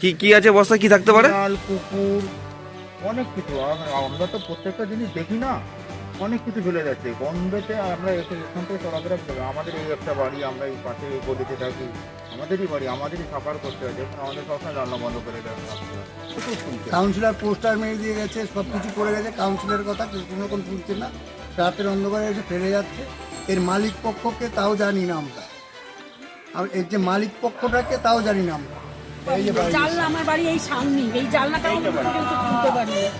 কি কি আছে বস্তায় কি থাকতে পারে? কুকুর অনেক কিছু। আমরা তো প্রত্যেকটা জিনিস দেখি না। অনেক কিছু ফেলে যাচ্ছে গন্ধতে আমরা এসে এখান থেকে চলাফেরা করতে হবে। আমাদের এই একটা বাড়ি আমরা এই পাশে গলিতে থাকি। আমাদেরই বাড়ি আমাদেরই সাফার করতে হয়। দেখুন আমাদের সবসময় রান্না বন্ধ করে কাউন্সিলর পোস্টার মেরে দিয়ে গেছে সব কিছু করে গেছে। কাউন্সিলরের কথা কেউ কোনো রকম শুনছে না। রাতের অন্ধকারে এসে ফেলে যাচ্ছে। এর মালিক পক্ষকে তাও জানি না আমরা। আর এর যে মালিক পক্ষটাকে তাও জানি না আমরা। এই যে বাড়ি জানলা আমার বাড়ি এই সামনে এই জানলাটা আমি পর্যন্ত খুলতে পারি? না।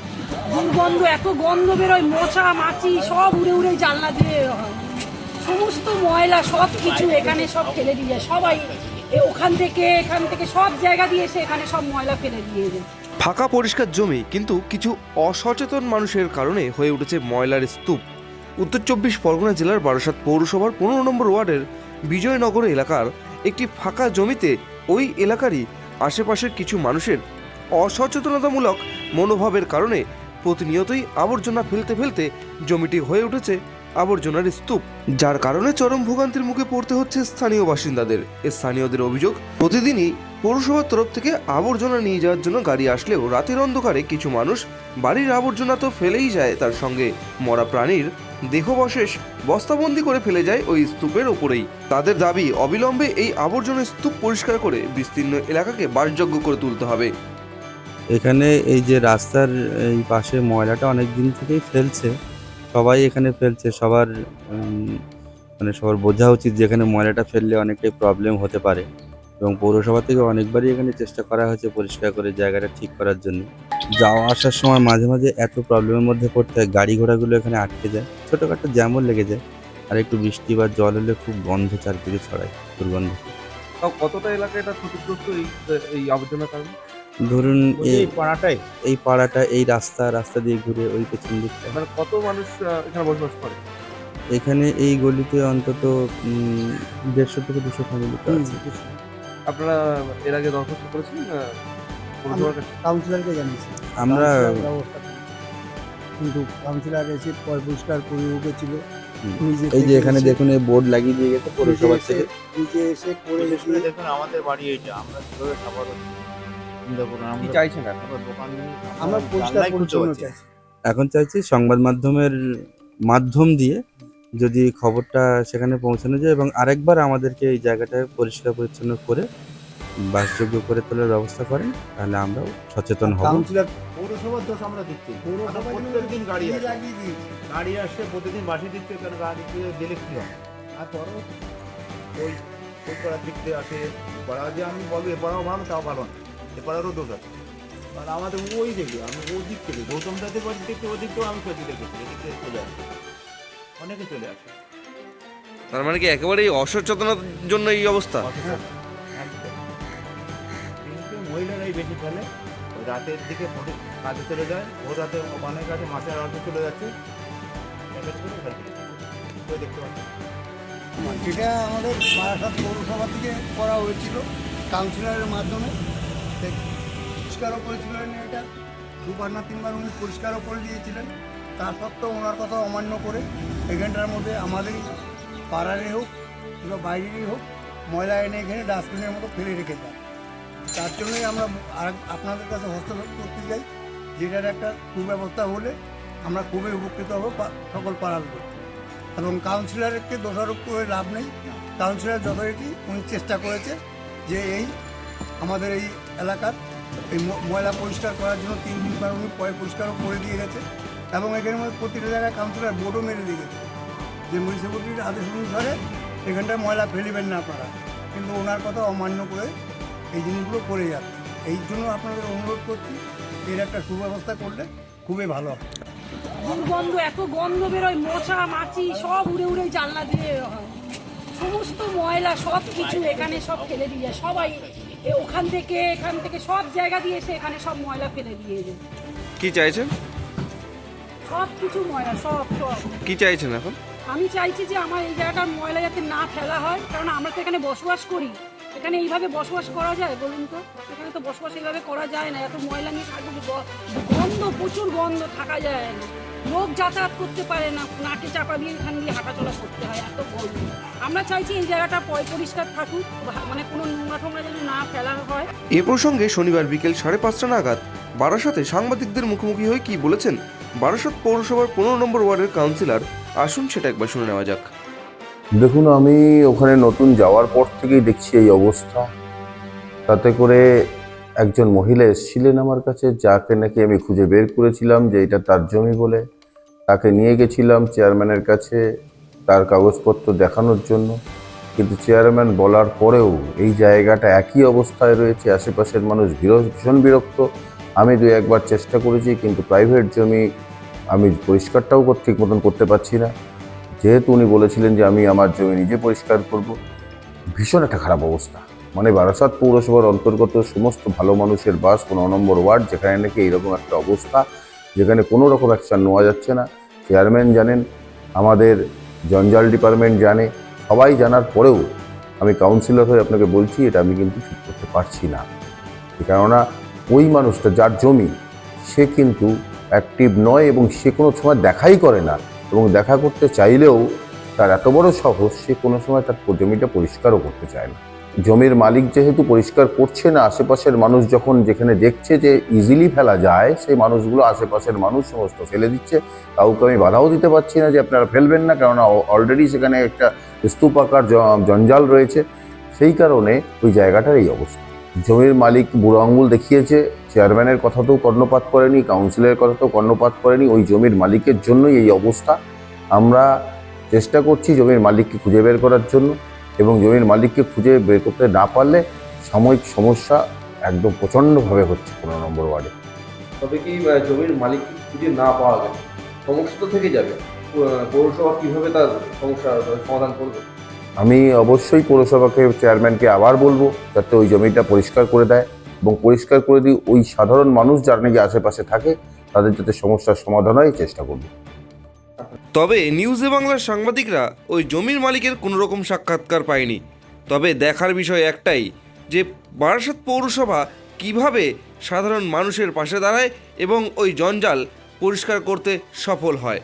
দুর্গন্ধ এত গন্ধ বেরোয় মোচা মাছি সব উড়ে উড়ে জানলা দিয়ে হয়। সমস্ত ময়লা সব কিছু এখানে সব ফেলে দিয়ে যায়। সবাই এ ওখান থেকে এখান থেকে সব জায়গা দিয়ে এসে এখানে সব ময়লা ফেলে দিয়ে যায়। ফাঁকা পরিষ্কার জমি কিন্তু কিছু অসচেতন মানুষের কারণে হয়ে উঠেছে ময়লার স্তূপ। উত্তর চব্বিশ পরগনা জেলার বারাসাত পৌরসভার পনেরো নম্বর ওয়ার্ডের বিজয়নগর এলাকার একটি ফাঁকা জমিতে ওই এলাকারই আশেপাশের কিছু মানুষের অসচেতনতামূলক মনোভাবের কারণে প্রতিনিয়তই আবর্জনা ফেলতে ফেলতে জমিটি হয়ে উঠেছে। আবর্জনার স্তূপ, যার কারণে চরম ভোগান্তির মুখে পড়তে হচ্ছে স্থানীয় বাসিন্দাদের। স্থানীয়দের অভিযোগ, প্রতিদিনই পৌরসভার তরফ থেকে আবর্জনা নিয়ে যাওয়ার জন্য গাড়ি আসলেও রাতের অন্ধকারে কিছু মানুষ বাড়ির আবর্জনা তো ফেলেই যায় তার সঙ্গে। মরা প্রাণীর দেহবশেষ বস্তাবন্দি করে ফেলে যায় ওই স্তূপের ওপরেই তাদের দাবি, অবিলম্বে এই আবর্জনা স্তূপ পরিষ্কার করে বিস্তীর্ণ এলাকাকে বাসযোগ্য করে তুলতে হবে। এখানে এই যে রাস্তার এই পাশে ময়লাটা অনেক দিন থেকেই ফেলছে। সবাই এখানে ফেলছে, সবার মানে সবার বোঝা উচিত যে এখানে ময়লাটা ফেললে অনেকটাই প্রবলেম হতে পারে। এবং পৌরসভা থেকে অনেকবারই এখানে চেষ্টা করা হয়েছে পরিষ্কার করে জায়গাটা ঠিক করার জন্য। যাওয়া আসার সময় মাঝে মাঝে এত প্রবলেমের মধ্যে পড়তে হয়, গাড়ি ঘোড়াগুলো এখানে আটকে যায়। ছোটোখাটো জ্যামও লেগে যায়, আর একটু বৃষ্টি বা জল হলে খুব গন্ধ চারদিকে ছড়ায় দুর্গন্ধ। কতটা এলাকা এটা ক্ষতিগ্রস্ত এই এই আবর্জনার কারণে? ধরুন এই পাড়াটাই? এই পাড়াটা এই রাস্তা রাস্তা দিয়ে ঘুরে ওই পেছন দিকটা। মানে কত মানুষ এখানে বসবাস করে? এখানে এই গলিতে অন্তত দেড়শো থেকে দুশো ফ্যামিলি আপনারা এর আগে দরখাস্ত করেছেন কাউন্সিলরকে জানিয়েছি। আমরা। কিন্তু কাউন্সিলর এসে পরিষ্কার করে উঠেছিল। এই যে এখানে দেখুন এই বোর্ড লাগিয়ে দিয়ে গেছে পৌরসভা থেকে এসে- নিজে এসে করে দেখুন আমাদের বাড়ি এইটা আমরা কীভাবে করছি চিন্তা করুন কি আমরা চাইছেন এখন? দোকান আমরা পরিষ্কার পরিচ্ছন্ন চাইছি এখন চাইছি সংবাদ মাধ্যমের মাধ্যম দিয়ে যদি খবরটা সেখানে পৌঁছানো যায় এবং আরেকবার আমাদেরকে এই জায়গাটা পরিষ্কার পরিচ্ছন্ন করে বাসযোগ্য করে তোলার ব্যবস্থা করেন তাহলে আমরাও সচেতন হব। কাউন্সিলর পৌরসভার দোষ আমরা দিচ্ছি। পৌরসভা গাড়ি আসে। গাড়ি আসছে প্রতিদিন বাসি দিচ্ছে কারণ গাড়ি দিলে কি হয় আর পরও ওই ওই পাড়ার দিক দিয়ে আসে পাড়া যে আমি বলব এ পাড়াও ভালো তাও ভালো না। এ পাড়ারও দোষ আছে কারণ আমাদের ওই দিকে আমি ওই দিক থেকে গৌতম দাদের দিক থেকে ওই দিক থেকেও আমি ক্ষতি দেখেছি এদিক থেকে চলে আসে। অনেকে চলে আসে। তার মানে কি একেবারে এই অসচেতনার জন্য এই অবস্থা? কিন্তু মহিলারাই বেশি ফেলে রাতের দিকে মোটে কাজে চলে যায় ভোর রাতে অনেক কাছে মাছের আড়তে চলে যাচ্ছে। যেটা আমাদের বারাসাত পৌরসভা থেকে করা হয়েছিল কাউন্সিলরের মাধ্যমে। পরিষ্কারও করেছিলেন এটা। দুবার না তিনবার উনি পরিষ্কারও করে দিয়েছিলেন। তা সত্ত্বেও ওনার কথা অমান্য করে এখানটার মধ্যে আমাদেরই পাড়ারই হোক কিংবা বাইরেরই হোক, ময়লা এনে এখানে ডাস্টবিনের মতো ফেলে রেখে দেয়। তার জন্যই আমরা আপনাদের কাছে হস্তক্ষেপ করতে চাই। যেটার একটা সুব্যবস্থা হলে আমরা খুবই উপকৃত হব সকল পাড়ার লোক। এবং কাউন্সিলরকে দোষারোপ করে লাভ নেই। কাউন্সিলর যথারীতি উনি চেষ্টা করেছে যে এই আমাদের এই এলাকার এই ময়লা পরিষ্কার করার জন্য তিন দিনবার উনি পয় পরিষ্কারও করে দিয়ে গেছে এবং এখানের মধ্যে প্রতিটা জায়গায় কাউন্সিলর বোর্ডও মেরে দিয়ে গেছে। যে মিউনিসিপ্যালিটির আদেশ অনুসারে এখানটায় ময়লা ফেলিবেন না আপনারা। কিন্তু ওনার কথা অমান্য করে এই জিনিসগুলো করে যাচ্ছে। এই জন্য আপনাদের অনুরোধ করছি, এর একটা সুব্যবস্থা করলে খুবই ভালো দুর্গন্ধ এত গন্ধ বেরোয়, মোচা, মাছি, সব উড়ে উড়ে জানলা দিয়ে সমস্ত ময়লা সব কিছু এখানে সব ফেলে দিয়ে যায়, সবাই ওখান থেকে এখান থেকে সব জায়গা দিয়ে এসে এখানে সব ময়লা ফেলে দিয়ে যায় কি চাইছেন? সব কিছু ময়লা সব সব। কি চাইছেন এখন? আমি চাইছি যে আমার এই জায়গাটার ময়লা যাতে না ফেলা হয় কারণ আমরা তো এখানে বসবাস করি। এখানে এইভাবে বসবাস করা যায় বলুন তো? এখানে তো বসবাস এইভাবে করা যায় না এত ময়লা নিয়ে থাকব গন্ধ প্রচুর গন্ধ থাকা যায় না। লোক যাতায়াত করতে পারে না নাকে চাপা দিয়ে এখান দিয়ে হাঁটাচলা করতে হয় এত গন্ধ। আমরা চাইছি এই জায়গাটা পরিষ্কার থাকুক মানে কোনো নোংরা টোংরা যেন না ফেলা হয়। এ প্রসঙ্গে শনিবার বিকেল সাড়ে পাঁচটা নাগাদ বারাসাতে সাংবাদিকদের মুখোমুখি হয়ে কি বলেছেন বারাসাত পৌরসভার পনেরো নম্বর ওয়ার্ডের কাউন্সিলর? আসুন সেটা একবার শুনে নেওয়া যাক। দেখুন আমি ওখানে নতুন যাওয়ার পর থেকেই দেখছি এই অবস্থা। তাতে করে একজন মহিলা এসেছিলেন আমার কাছে যাকে নাকি আমি খুঁজে বের করেছিলাম যে এটা তার জমি বলে। তাকে নিয়ে গেছিলাম চেয়ারম্যানের কাছে। তার কাগজপত্র দেখানোর জন্য। কিন্তু চেয়ারম্যান বলার পরেও এই জায়গাটা একই অবস্থায় রয়েছে, আশেপাশের মানুষ ভীষণ বিরক্ত। আমি দু একবার চেষ্টা করেছি, কিন্তু প্রাইভেট জমি আমি পরিষ্কারটাও ঠিক মতন করতে পারছি না। যেহেতু উনি বলেছিলেন যে আমি আমার জমি নিজে পরিষ্কার করব, ভীষণ একটা খারাপ অবস্থা। মানে বারাসাত পৌরসভার অন্তর্গত সমস্ত ভালো মানুষের বাস পনেরো নম্বর ওয়ার্ড, যেখানে নাকি এইরকম একটা অবস্থা, যেখানে কোনো রকম অ্যাকশন নেওয়া যাচ্ছে না। চেয়ারম্যান জানেন, আমাদের জঞ্জাল ডিপার্টমেন্ট জানে, সবাই জানার পরেও আমি কাউন্সিলর হয়ে আপনাকে বলছি, এটা আমি কিন্তু ঠিক করতে পারছি না। কেননা, ওই মানুষটা যার জমি, সে কিন্তু অ্যাক্টিভ নয় এবং সে কোনো সময় দেখাই করে না এবং দেখা করতে চাইলেও তার এত বড় সহজ সে কোনো সময় তার জমিটা পরিষ্কারও করতে চায় না। জমির মালিক যেহেতু পরিষ্কার করছে না, আশেপাশের মানুষ যখন যেখানে দেখছে যে ইজিলি ফেলা যায়, সেই মানুষগুলো আশেপাশের মানুষ সমস্ত ফেলে দিচ্ছে। কাউকে আমি বাধাও দিতে পারছি না যে আপনারা ফেলবেন না, কেননা অলরেডি সেখানে একটা স্তূপাকার জঞ্জাল রয়েছে। সেই কারণে ওই জায়গাটার এই অবস্থা। জমির মালিক বুড়ো আঙ্গুল দেখিয়েছে চেয়ারম্যানের কথাতেও কর্ণপাত করেনি কাউন্সিলের কথাতেও কর্ণপাত করেনি, ওই জমির মালিকের জন্যই এই অবস্থা। আমরা চেষ্টা করছি জমির মালিককে খুঁজে বের করার জন্য। এবং জমির মালিককে খুঁজে বের করতে না পারলে সাময়িক সমস্যা একদম প্রচণ্ডভাবে হচ্ছে পনেরো নম্বর ওয়ার্ডে। তবে কি জমির মালিক খুঁজে না পাওয়া গেলে সমস্যা তো থেকে যাবে। পৌরসভা কীভাবে তার সমস্যা সমাধান করবে? আমি অবশ্যই পৌরসভাকে চেয়ারম্যানকে আবার বলব যাতে ওই জমিটা পরিষ্কার করে দেয় এবং পরিষ্কার করে দিয়ে ওই সাধারণ মানুষ যারা নাকি আশেপাশে থাকে তাদের যাতে সমস্যার সমাধান হয় চেষ্টা করব। তবে নিউজে বাংলার সাংবাদিকরা ওই জমির মালিকের কোনো রকম সাক্ষাৎকার পায়নি। তবে দেখার বিষয় একটাই, যে বারাসাত পৌরসভা কীভাবে সাধারণ মানুষের পাশে দাঁড়ায় এবং ওই জঞ্জাল পরিষ্কার করতে সফল হয়।